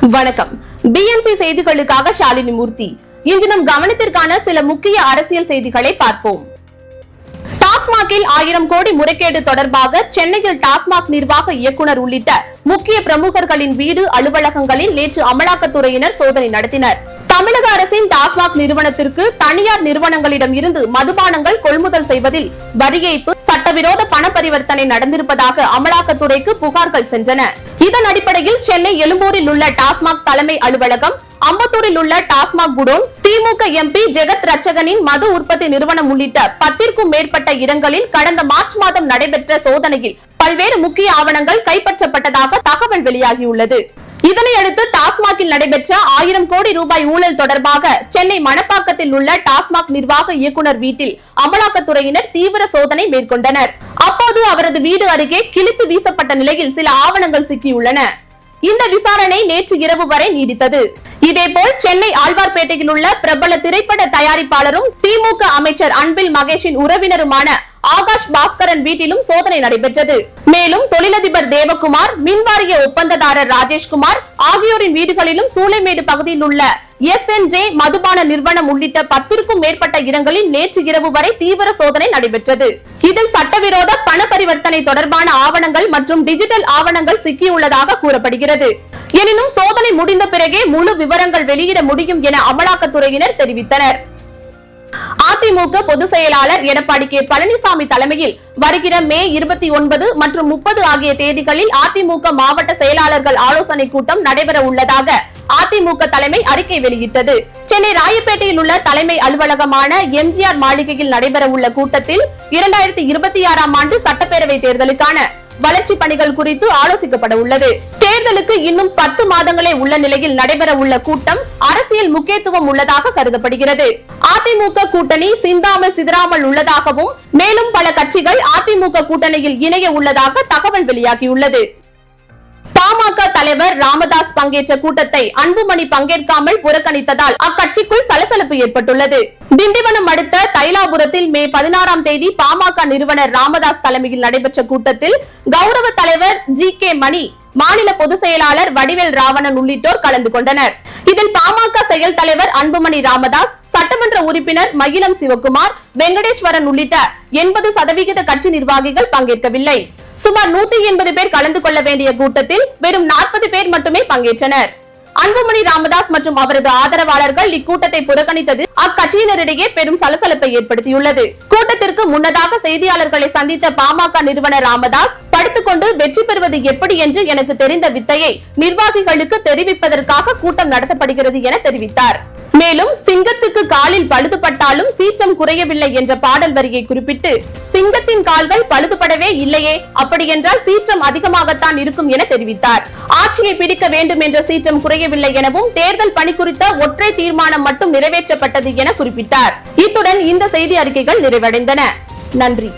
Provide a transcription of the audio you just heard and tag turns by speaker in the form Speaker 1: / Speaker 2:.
Speaker 1: வணக்கம். பிஎன்சி செய்திகளுக்காக ஷாலினி மூர்த்தி. இன்று நம் கவனத்திற்கான சில முக்கிய அரசியல் செய்திகளை பார்ப்போம். டாஸ்மாகில் ஆயிரம் கோடி முறைகேடு தொடர்பாக சென்னையில் டாஸ்மாக் நிர்வாக இயக்குனர் உள்ளிட்ட முக்கிய பிரமுகர்களின் வீடு அலுவலகங்களில் நேற்று அமலாக்கத்துறையினர் சோதனை நடத்தினர். தமிழக அரசின் டாஸ்மாக் நிறுவனத்திற்கு தனியார் நிறுவனங்களிடம் இருந்து மதுபானங்கள் கொள்முதல் செய்வதில் வரி ஏய்ப்பு சட்டவிரோத பண பரிவர்த்தனை நடந்திருப்பதாக அமலாக்கத்துறைக்கு புகார்கள் சென்றன. இதன் அடிப்படையில் சென்னை எழும்பூரில் உள்ள டாஸ்மாக் தலைமை அலுவலகம் அம்பத்தூரில் உள்ள டாஸ்மாக் குடோன் திமுக எம்பி ஜெகத் ரட்சகனின் மது உற்பத்தி நிறுவனம் உள்ளிட்ட பத்திற்கும் மேற்பட்ட இடங்களில் கடந்த மார்ச் மாதம் நடைபெற்ற சோதனையில் பல்வேறு முக்கிய ஆவணங்கள் கைப்பற்றப்பட்டதாக தகவல் வெளியாகியுள்ளது. இதனையடுத்து டாஸ்மாகில் நடைபெற்ற ஆயிரம் கோடி ரூபாய் ஊழல் தொடர்பாக சென்னை மணப்பாக்கத்தில் உள்ள டாஸ்மாக் நிர்வாக இயக்குநர் வீட்டில் அமலாக்கத்துறையினர் தீவிர சோதனை மேற்கொண்டனர். அப்போது அவரது வீடு அருகே கிழித்து வீசப்பட்ட நிலையில் சில ஆவணங்கள் சிக்கியுள்ளன. இந்த விசாரணை நேற்று இரவு வரை நீடித்தது. இதேபோல் சென்னை ஆழ்வார்பேட்டையில் உள்ள பிரபல திரைப்பட தயாரிப்பாளரும் திமுக அமைச்சர் அன்பில் மகேஷின் உறவினருமான ஆகாஷ் பாஸ்கரன் வீட்டிலும் சோதனை நடைபெற்றது. மேலும் தொழிலதிபர் தேவகுமார் மின்வாரிய ஒப்பந்ததாரர் ராஜேஷ்குமார் ஆகியோரின் வீடுகளிலும் சூளைமேடு பகுதியில் உள்ள எஸ் என் ஜே மதுபான நிறுவனம் உள்ளிட்ட பத்திற்கும் மேற்பட்ட இடங்களில் நேற்று இரவு வரை தீவிர சோதனை நடைபெற்றது. இதில் சட்டவிரோத பண பரிவர்த்தனை தொடர்பான ஆவணங்கள் மற்றும் டிஜிட்டல் ஆவணங்கள் சிக்கியுள்ளதாக கூறப்படுகிறது. எனினும் சோதனை முடிந்த பிறகே முழு விவரங்கள் வெளியிட முடியும் என அமலாக்கத்துறையினர் தெரிவித்தனர். அதிமுக பொதுச் செயலாளர் எடப்பாடி கே. பழனிசாமி தலைமையில் வருகிற மே இருபத்தி ஒன்பது மற்றும் முப்பது ஆகிய தேதிகளில் அதிமுக மாவட்ட செயலாளர்கள் ஆலோசனை கூட்டம் நடைபெற உள்ளதாக அதிமுக தலைமை அறிக்கை வெளியிட்டது. சென்னை ராயப்பேட்டையில் உள்ள தலைமை அலுவலகமான எம்ஜிஆர் மாளிகையில் நடைபெற உள்ள கூட்டத்தில் இரண்டாயிரத்தி இருபத்தி ஆறாம் ஆண்டு சட்டப்பேரவை தேர்தலுக்கான வளர்ச்சி பணிகள் குறித்து ஆலோசிக்கப்பட உள்ளது. தேர்தலுக்கு இன்னும் பத்து மாதங்களே உள்ள நிலையில் நடைபெற உள்ள கூட்டம் அரசியல் முக்கியத்துவம் உள்ளதாக கருதப்படுகிறது. அதிமுக கூட்டணி சிந்தாமல் சிதறாமல் உள்ளதாகவும் மேலும் பல கட்சிகள் அதிமுக கூட்டணியில் இணைய உள்ளதாக தகவல் வெளியாகியுள்ளது. பாமக தலைவர் ராமதாஸ் பங்கேற்ற கூட்டத்தை அன்புமணி பங்கேற்காமல் புறக்கணித்ததால் அக்கட்சிக்குள் சலசலப்பு ஏற்பட்டுள்ளது. திண்டிவனம் அடுத்த தைலாபுரத்தில் மே பதினாறாம் தேதி பாமக நிறுவனர் ராமதாஸ் தலைமையில் நடைபெற்ற கூட்டத்தில் கௌரவ தலைவர் ஜி கே மணி மாநில பொதுச் செயலாளர் வடிவேல் ராவணன் உள்ளிட்டோர் கலந்து கொண்டனர். இதில் பாமக செயல் தலைவர் அன்புமணி ராமதாஸ் சட்டமன்ற உறுப்பினர் மகிழம் சிவகுமார் வெங்கடேஸ்வரன் உள்ளிட்ட எண்பது சதவிகித கட்சி நிர்வாகிகள் பங்கேற்கவில்லை. சுமார் நூத்தி எண்பது பேர் கலந்து கொள்ள வேண்டிய கூட்டத்தில் வெறும் நாற்பது பேர் மட்டுமே பங்கேற்றனர். அன்புமணி ராமதாஸ் மற்றும் அவரது ஆதரவாளர்கள் இக்கூட்டத்தை புறக்கணித்தது அக்கட்சியினரிடையே பெரும் சலசலப்பை ஏற்படுத்தியுள்ளது. கூட்டத்திற்கு முன்னதாக செய்தியாளர்களை சந்தித்த பாமக நிறுவனர் ராமதாஸ் படுத்துக்கொண்டு வெற்றி பெறுவது எப்படி என்று எனக்கு தெரிந்த வித்தையை நிர்வாகிகளுக்கு தெரிவிப்பதற்காக கூட்டம் நடத்தப்படுகிறது என தெரிவித்தார். மேலும் சிங்கத்துக்கு காலில் பழுதுபட்டாலும் சீற்றம் குறையவில்லை என்ற பாடல் வரியை குறிப்பிட்டு சிங்கத்தின் கால்கள் பழுதுபடவே இல்லையே அப்படியென்றால் சீற்றம் அதிகமாகத்தான் இருக்கும் என தெரிவித்தார். ஆட்சியை பிடிக்க வேண்டும் என்ற சீற்றம் குறையவில்லை எனவும் தேர்தல் பணி குறித்த ஒற்றை தீர்மானம் மட்டும் நிறைவேற்றப்பட்டது என குறிப்பிட்டார். இத்துடன் இந்த செய்தி அறிக்கைகள் நிறைவடைந்தன. நன்றி.